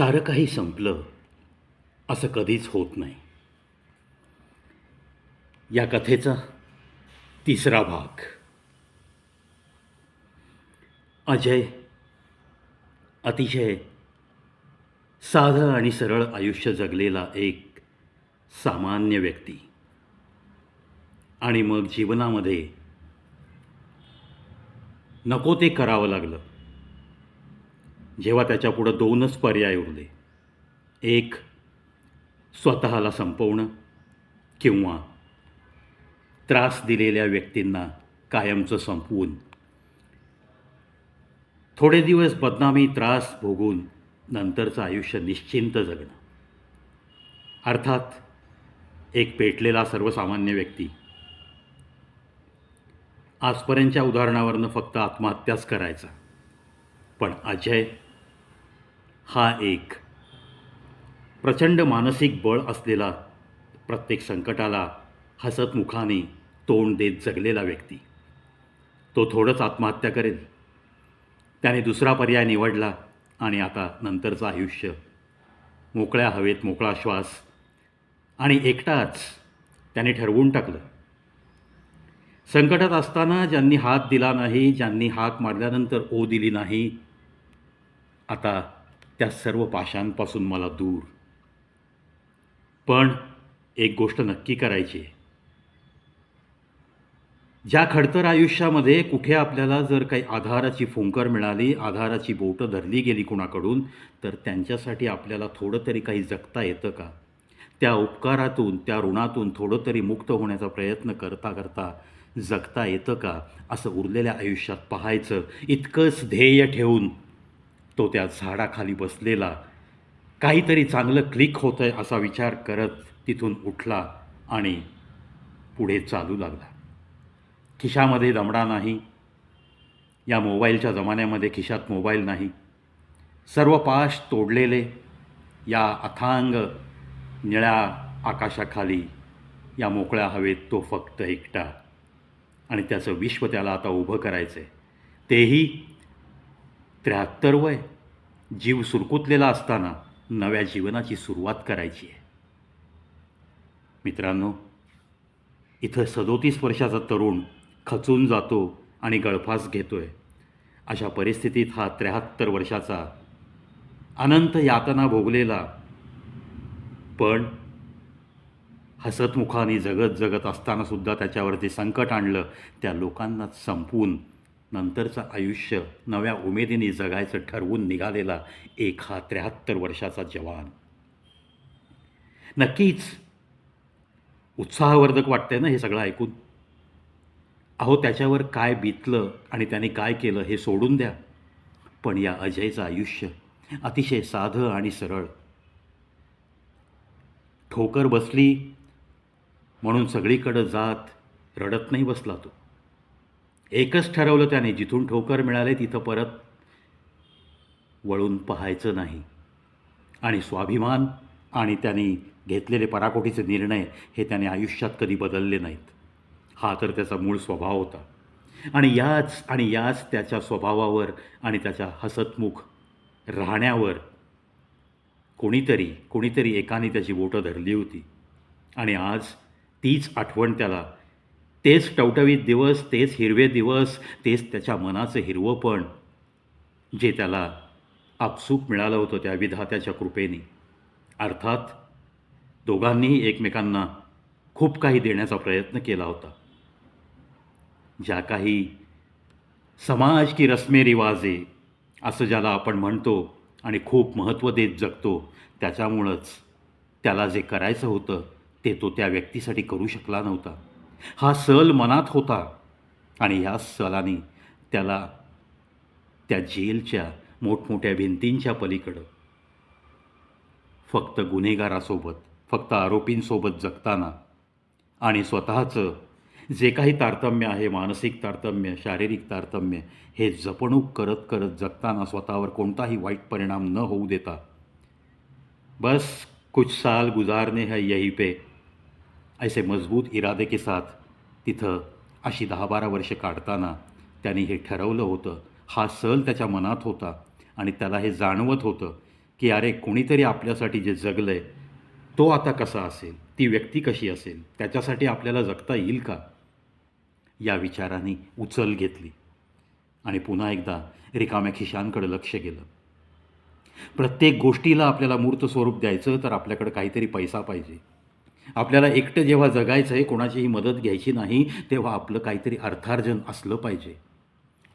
सारं काही संपलं असं कधीच होत नाही. या कथेचा तिसरा भाग. अजय अतिशय साधं आणि सरळ आयुष्य जगलेला एक सामान्य व्यक्ती. आणि मग जीवनामध्ये नको ते करावं लागलं. जेव्हा त्याच्यापुढं दोनच पर्याय उरले एक स्वतःला संपवणं किंवा त्रास दिलेल्या व्यक्तींना कायमचं संपवून. थोडे दिवस बदनामी त्रास भोगून नंतरचं आयुष्य निश्चिंत जगणं. अर्थात एक पेटलेला सर्वसामान्य व्यक्ती. आजपर्यंतच्या उदाहरणावरनं फक्त आत्महत्याच करायचा. पण अजय हा एक प्रचंड मानसिक बळ असलेला प्रत्येक संकटाला हसतमुखाने तोंड देत जगलेला व्यक्ती. तो थोडंच आत्महत्या करेल. त्याने दुसरा पर्याय निवडला आणि आता नंतरचं आयुष्य मोकळ्या हवेत मोकळा श्वास आणि एकटाच त्याने ठरवून टाकलं. संकटात असताना ज्यांनी हात दिला नाही ज्यांनी हाक मारल्यानंतर ओ दिली नाही आता त्या सर्व पाशांपासून मला दूर. पण एक गोष्ट नक्की करायची ज्या खडतर आयुष्यामध्ये कुठे आपल्याला जर काही आधाराची फुंकर मिळाली आधाराची बोटं धरली गेली कुणाकडून तर त्यांच्यासाठी आपल्याला थोडं तरी काही जगता येतं का? त्या उपकारातून त्या ऋणातून थोडं तरी मुक्त होण्याचा प्रयत्न करता करता जगता येतं का? असं उरलेल्या आयुष्यात पाहायचं इतकंच ध्येय ठेवून तो त्या झाडाखाली बसलेला. काहीतरी चांगलं क्लिक होतं आहे असा विचार करत तिथून उठला आणि पुढे चालू लागला. खिशामध्ये दमडा नाही. या मोबाईलच्या जमान्यामध्ये खिशात मोबाईल नाही. सर्व पाश तोडलेले. या अथांग निळ्या आकाशाखाली या मोकळ्या हवेत तो फक्त एकटा. आणि त्याचं विश्व त्याला आता उभं करायचं आहे तेही त्र्याहत्तर वय. जीव सुरकुतलेला असताना नव्या जीवनाची सुरुवात करायची आहे. मित्रांनो इथं सदोतीस वर्षाचा तरुण खचून जातो आणि गळफास घेतो आहे अशा परिस्थितीत हा त्र्याहत्तर वर्षाचा अनंत यातना भोगलेला पण हसतमुखाने जगत जगत असतानासुद्धा त्याच्यावरती संकट आणलं त्या लोकांना संपवून नंतरचं आयुष्य नव्या उमेदीने जगायचं ठरवून निघालेला एक हा त्र्याहत्तर वर्षाचा जवान. नक्कीच उत्साहवर्धक वाटतंय ना हे सगळं ऐकून? अहो त्याच्यावर काय बीतलं आणि त्याने काय केलं हे सोडून द्या. पण या अजयचं आयुष्य अतिशय साधं आणि सरळ. ठोकर बसली म्हणून सगळीकडं जात रडत नाही बसला तो. एकच ठरवलं त्याने जिथून ठोकर मिळाले तिथं परत वळून पाहायचं नाही. आणि स्वाभिमान आणि त्यांनी घेतलेले पराकोटीचे निर्णय हे त्याने आयुष्यात कधी बदलले नाहीत. हा तर त्याचा मूळ स्वभाव होता. आणि याच आणि याच त्याच्या स्वभावावर आणि त्याच्या हसतमुख राहण्यावर कोणीतरी कोणीतरी एकाने त्याची बोटं धरली होती. आणि आज तीच आठवण त्याला तेच टवटवीत दिवस तेच हिरवे दिवस तेच त्याच्या मनाचं हिरवंपण जे त्याला आपसूक मिळालं होतं त्या विधात्याच्या कृपेने. अर्थात दोघांनीही एकमेकांना खूप काही देण्याचा प्रयत्न केला होता. ज्या काही समाज की रस्मे रिवाजे असं ज्याला आपण म्हणतो आणि खूप महत्त्व देत जगतो त्याच्यामुळंच त्याला जे करायचं होतं ते तो त्या व्यक्तीसाठी करू शकला नव्हता. हा सल मनात होता आणि ह्या सलाने त्याला त्या जेलच्या मोठमोठ्या भिंतींच्या पलीकडं फक्त गुन्हेगारासोबत फक्त आरोपींसोबत जगताना आणि स्वतःचं जे काही तारतम्य आहे मानसिक तारतम्य शारीरिक तारतम्य हे जपणूक करत करत जगताना स्वतःवर कोणताही वाईट परिणाम न होऊ देता बस कुछ साल गुजारने है यही पे. ऐसे मजबूत इरादे के साथ तिथं अशी दहा बारा वर्ष काढताना त्याने हे ठरवलं होतं. हा सल त्याच्या मनात होता आणि त्याला हे जाणवत होतं की अरे कोणीतरी आपल्यासाठी जे जगलं आहे तो आता कसा असेल? ती व्यक्ती कशी असेल? त्याच्यासाठी आपल्याला जगता येईल का? या विचाराने उचल घेतली आणि पुन्हा एकदा रिकाम्या खिशांकडे लक्ष गेलं. प्रत्येक गोष्टीला आपल्याला मूर्त स्वरूप द्यायचं तर आपल्याकडं काहीतरी पैसा पाहिजे. आपल्याला एकटं जेव्हा जगायचं आहे कोणाचीही मदत घ्यायची नाही तेव्हा आपलं काहीतरी अर्थार्जन असलं पाहिजे.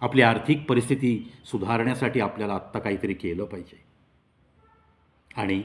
आपली आर्थिक परिस्थिती सुधारण्यासाठी आपल्याला आत्ता काहीतरी केलं पाहिजे. आणि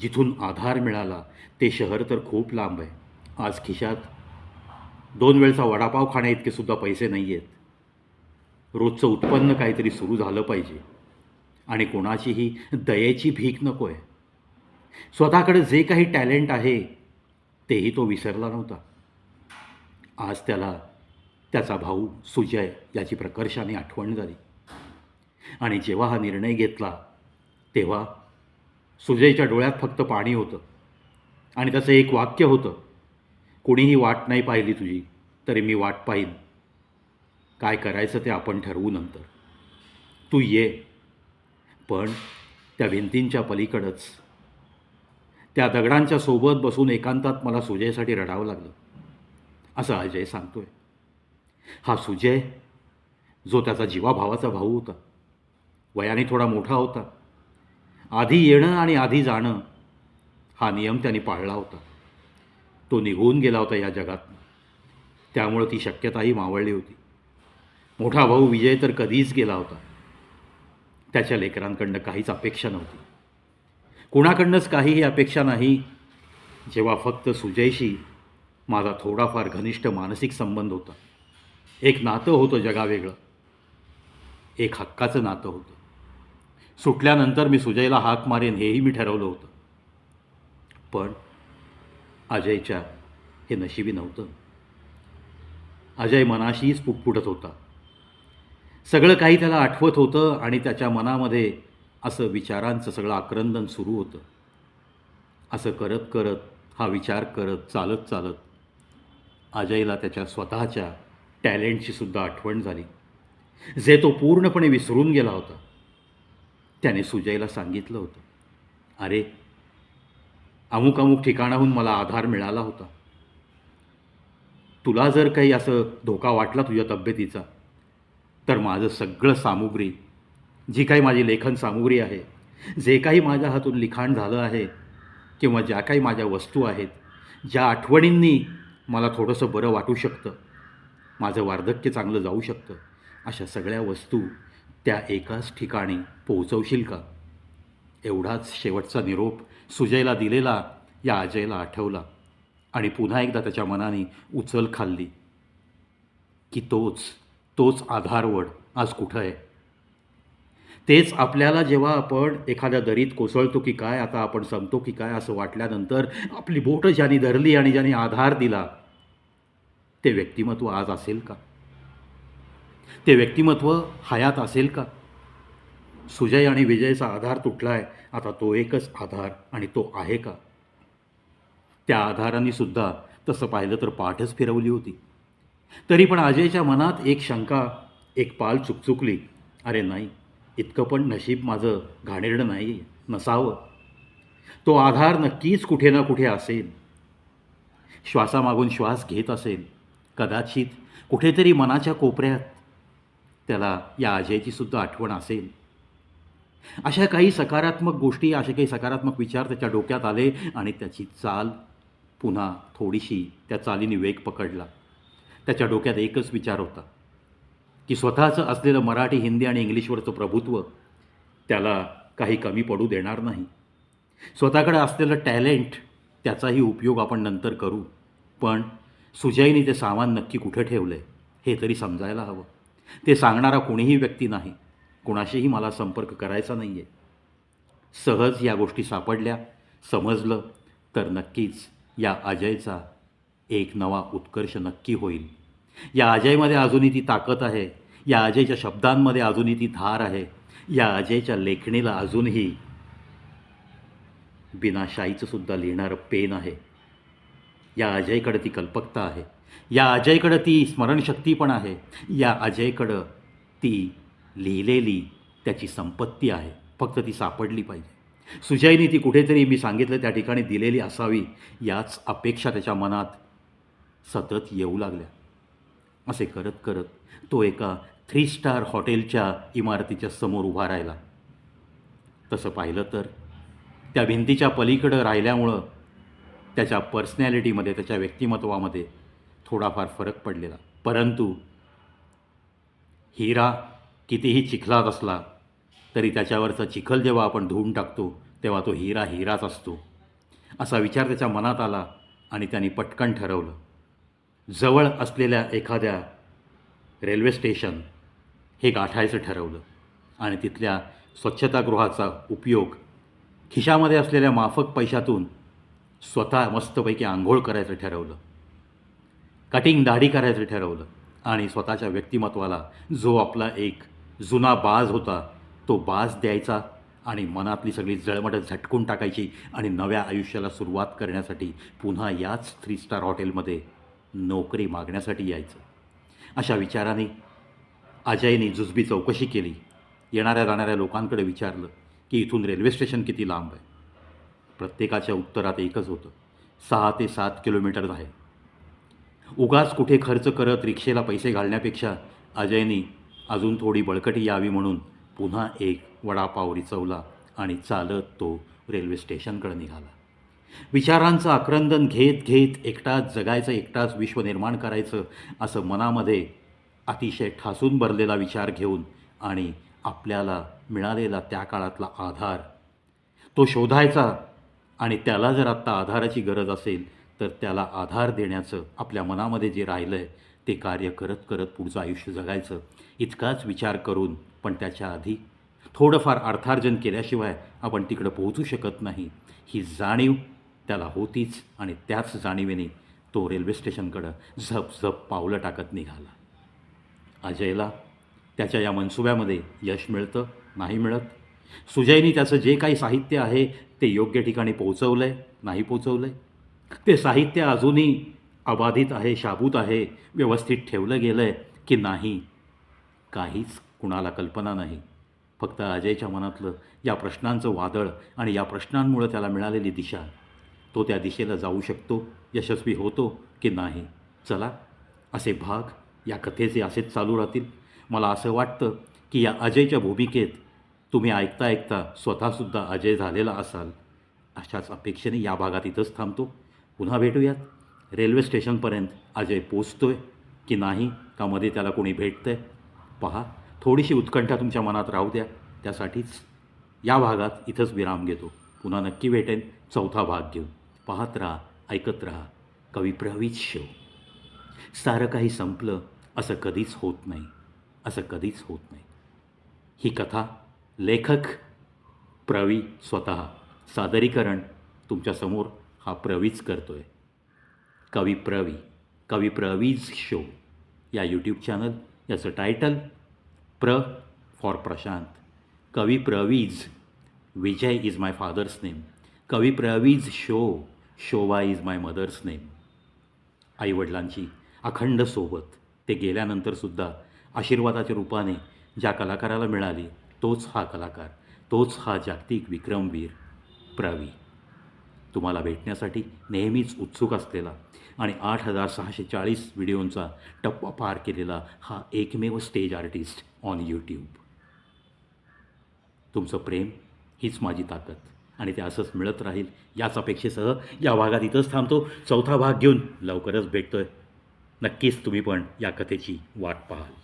जिथून आधार मिळाला ते शहर तर खूप लांब आहे. आज खिशात दोन वेळचा वडापाव खाण्या इतके सुद्धा पैसे नाही आहेत. रोजचं उत्पन्न काहीतरी सुरू झालं पाहिजे. आणि कोणाचीही दयेची भीक नको आहे स्वतःकडे जे काही टॅलेंट आहे तेही तो विसरला नव्हता. आज त्याला त्याचा भाऊ सुजय याची प्रकर्षाने आठवण झाली. आणि जेव्हा हा निर्णय घेतला तेव्हा सुजयच्या डोळ्यात फक्त पाणी होतं. आणि त्याचं एक वाक्य होतं कोणीही वाट नाही पाहिली तुझी तरी मी वाट पाहीन. काय करायचं ते आपण ठरवू नंतर. तू ये. पण त्या भिंतींच्या पलीकडंच त्या दगडांच्या सोबत बसून एकांतात मला सुजयसाठी रडावं लागलं. असं अजय सांगतोय. हा सुजय जो त्याचा जीवाभावाचा भाऊ होता. वयाने थोडा मोठा होता. आधी येणं आणि आधी जाणं हा नियम त्याने पाळला होता. तो निघून गेला होता या जगात. त्यामुळं ती शक्यताही मावळली होती. मोठा भाऊ विजय तर कधीच गेला होता. त्याच्या लेकरांकडनं काहीच अपेक्षा नव्हती. कुणाकडनंच काहीही अपेक्षा नाही. जेव्हा फक्त सुजयशी माझा थोडाफार घनिष्ठ मानसिक संबंध होता. एक नातं होतं जगावेगळं. एक हक्काचं नातं होतं. सुटल्यानंतर मी सुजयला हाक मारेन हेही मी ठरवलं होतं. पण अजयच्या हे नशिबी नव्हतं. अजय मनाशीच पुटपुटत होता. सगळं काही त्याला आठवत होतं आणि त्याच्या मनामध्ये असं विचारांचं सगळं आक्रंदन सुरू होतं. असं करत करत हा विचार करत चालत चालत अजयला त्याच्या स्वतःच्या टॅलेंटची सुद्धा आठवण झाली. जे तो पूर्णपणे विसरून गेला होता त्याने सुजयला सांगितलं होतं. अरे अमुक अमुक ठिकाणाहून मला आधार मिळाला होता. तुला जर काही असं धोका वाटला तुझ्या तब्येतीचा तर माझं सगळं सामुग्री जी काही माझी लेखन सामुग्री आहे जे काही माझ्या हातून लिखाण झालं आहे किंवा ज्या काही माझ्या वस्तू आहेत ज्या आठवणींनी मला थोडंसं बरं वाटू शकतं माझं वार्धक्य चांगलं जाऊ शकतं अशा सगळ्या वस्तू त्या एकाच ठिकाणी पोहोचवशील का? एवढाच शेवटचा निरोप सुजयला दिलेला या अजयला आठवला आणि पुन्हा एकदा त्याच्या मनाने उचल खाल्ली की तोच तोच आधारवड आज कुठं आहे? तेच आपल्याला जेव्हा आपण एखाद्या दरीत कोसळतो की काय आता आपण संपतो की काय असं वाटल्यानंतर आपली बोटं ज्याने धरली आणि ज्याने आधार दिला ते व्यक्तिमत्व आज असेल का? ते व्यक्तिमत्व हयात असेल का? सुजय आणि विजयचा आधार तुटला आहे आता तो एकच आधार आणि तो आहे का? त्या आधाराने सुद्धा तसं पाहिलं तर पाठच फिरवली होती. तरी पण अजयच्या मनात एक शंका एक पाल चुकचुकली अरे नाही इतकं पण नशीब माझं घाणेरडं नाही नसावं. तो आधार नक्कीच कुठे ना कुठे असेल. श्वासामागून श्वास घेत असेल. कदाचित कुठेतरी मनाच्या कोपऱ्यात त्याला या अजयची सुद्धा आठवण असेल. अशा काही सकारात्मक गोष्टी असे काही सकारात्मक विचार त्याच्या डोक्यात आले आणि त्याची चाल पुन्हा थोडीशी त्या चालीने वेग पकडला. त्याच्या डोक्यात एकच विचार होता. की स्वतःचं असलेलं मराठी हिंदी आणि इंग्लिशवरचं प्रभुत्व त्याला काही कमी पडू देणार नाही. स्वतःकडे असलेलं टॅलेंट त्याचाही उपयोग आपण नंतर करू. पण सुजयने ते सामान नक्की कुठं ठेवलं आहे हे तरी समजायला हवं. ते सांगणारा कोणीही व्यक्ती नाही. कोणाशीही मला संपर्क करायचा नाही आहे सहज या गोष्टी सापडल्या समजलं तर नक्कीच या अजयचा एक नवा उत्कर्ष नक्की होईल. या अजयमध्ये अजूनही ती ताकद आहे. या अजयच्या शब्दांमध्ये अजूनही ती धार आहे. या अजयच्या लेखणीला अजूनही बिनाशाईचं सुद्धा लिहिणारं पेन आहे. या अजयकडं ती कल्पकता आहे. या अजयकडं ती स्मरणशक्ती पण आहे. या अजयकडं ती लिहिलेली त्याची संपत्ती आहे. फक्त ती सापडली पाहिजे. सुजयनी ती कुठेतरी मी सांगितलं त्या ठिकाणी दिलेली असावी याच अपेक्षा त्याच्या मनात सतत येऊ लागल्या. असे करत करत तो एका थ्री स्टार हॉटेलच्या इमारतीच्या समोर उभा राहिला. तसं पाहिलं तर त्या भिंतीच्या पलीकडं राहिल्यामुळं त्याच्या पर्सनॅलिटीमध्ये त्याच्या व्यक्तिमत्वामध्ये थोडाफार फरक पडलेला. परंतु हिरा कितीही चिखलात असला तरी त्याच्यावरचा चिखल जेव्हा आपण धुवून टाकतो तेव्हा तो हिरा हिराच असतो. असा विचार त्याच्या मनात आला आणि त्याने पटकन ठरवलं. जवळ असलेल्या एखाद्या रेल्वे स्टेशन हे गाठायचं ठरवलं. आणि तिथल्या स्वच्छतागृहाचा उपयोग खिशामध्ये असलेल्या माफक पैशातून स्वतः मस्तपैकी आंघोळ करायचं ठरवलं. कटिंग दाढी करायचं ठरवलं. आणि स्वतःच्या व्यक्तिमत्वाला जो आपला एक जुना बाज होता तो बाज द्यायचा आणि मनातली सगळी जळमटं झटकून टाकायची आणि नव्या आयुष्याला सुरुवात करण्यासाठी पुन्हा याच थ्री स्टार हॉटेलमध्ये नोकरी मागण्यासाठी यायचं. अशा विचाराने अजयने जुजबी चौकशी केली. येणाऱ्या जाणाऱ्या लोकांकडे विचारलं की इथून रेल्वे स्टेशन किती लांब आहे? प्रत्येकाच्या उत्तरात एकच होतं. सहा ते सात किलोमीटर आहे. उगाच कुठे खर्च करत रिक्षेला पैसे घालण्यापेक्षा अजयनी अजून थोडी बळकटी यावी म्हणून पुन्हा एक वडापाव रिचवला आणि चालत तो रेल्वे स्टेशनकडे निघाला. विचारांचं आक्रंदन घेत घेत एकटाच जगायचं एकटाच विश्व निर्माण करायचं असं मनामध्ये अतिशय ठासून भरलेला विचार घेऊन आणि आपल्याला मिळालेला त्या काळातला आधार तो शोधायचा आणि त्याला जर आत्ता आधाराची गरज असेल तर त्याला आधार देण्याचं आपल्या मनामध्ये जे राहिलं आहे ते कार्य करत करत पुढचं आयुष्य जगायचं इतकाच विचार करून पण त्याच्या आधी थोडंफार अर्थार्जन केल्याशिवाय आपण तिकडं पोहोचू शकत नाही. ही जाणीव त्याला होतीच आणि त्याच जाणीवेने तो रेल्वे स्टेशनकडं झप झप पावलं टाकत निघाला. अजयला त्याच्या या मनसुब्यामध्ये यश मिळतं नाही मिळत? सुजयनी त्याचं जे काही साहित्य आहे ते योग्य ठिकाणी पोहोचवलं आहे नाही पोहोचवलं आहे ते साहित्य अजूनही अबाधित आहे शाबूत आहे व्यवस्थित ठेवलं गेलं आहे की नाही? काहीच कुणाला कल्पना नाही. फक्त अजयच्या मनातलं या प्रश्नांचं वादळ आणि या प्रश्नांमुळं त्याला मिळालेली दिशा. तो त्या दिशेला जाऊ शकतो यशस्वी होतो की नाही? चला असे भाग या कथेचे असेच चालू राहतील. मला असं वाटतं की या अजयच्या भूमिकेत तुम्ही ऐकता ऐकता स्वतःसुद्धा अजय झालेला असाल. अशाच अपेक्षेने या भागात इथंच थांबतो. पुन्हा भेटूयात. रेल्वे स्टेशनपर्यंत अजय पोचतो आहे की नाही का मध्ये त्याला कोणी भेटतं आहे पहा थोडीशी उत्कंठा तुमच्या मनात राहू द्या. त्यासाठीच या भागात इथंच विराम घेतो. पुन्हा नक्की भेटेन. चौथा भाग घेऊन. पाहत राहा ऐकत राहा कवी प्रवीच शो सारं काही संपलं असं कधीच होत नाही असं कधीच होत नाही. ही कथा लेखक प्रवी स्वतः. सादरीकरण तुमच्यासमोर हा प्रवीच करतो आहे कवी प्रवी कवी प्रवीज शो या यूट्यूब चॅनल याचं टायटल प्र for Prashant. Kavi Pravij Vijay is my father's name Kavi Pravij show Shobha is my mother's name. आईवडिलांची अखंड सोबत ते गेल्यानंतरसुद्धा आशीर्वादाच्या रूपाने ज्या कलाकाराला मिळाली तोच हा कलाकार तोच हा जागतिक विक्रमवीर प्रवी. तुम्हाला भेटण्यासाठी नेहमीच उत्सुक असलेला आणि आठ हजार सहाशे चाळीस व्हिडिओंचा टप्पा पार केलेला हा एकमेव स्टेज आर्टिस्ट ऑन यूट्यूब तुमचं प्रेम हीच माझी ताकद. आणि ते असंच मिळत राहील याच अपेक्षेसह या भागात इथंच थांबतो. चौथा भाग घेऊन लवकरच भेटतोय. नक्कीच तुम्ही पण या कथेची वाट पाहाल.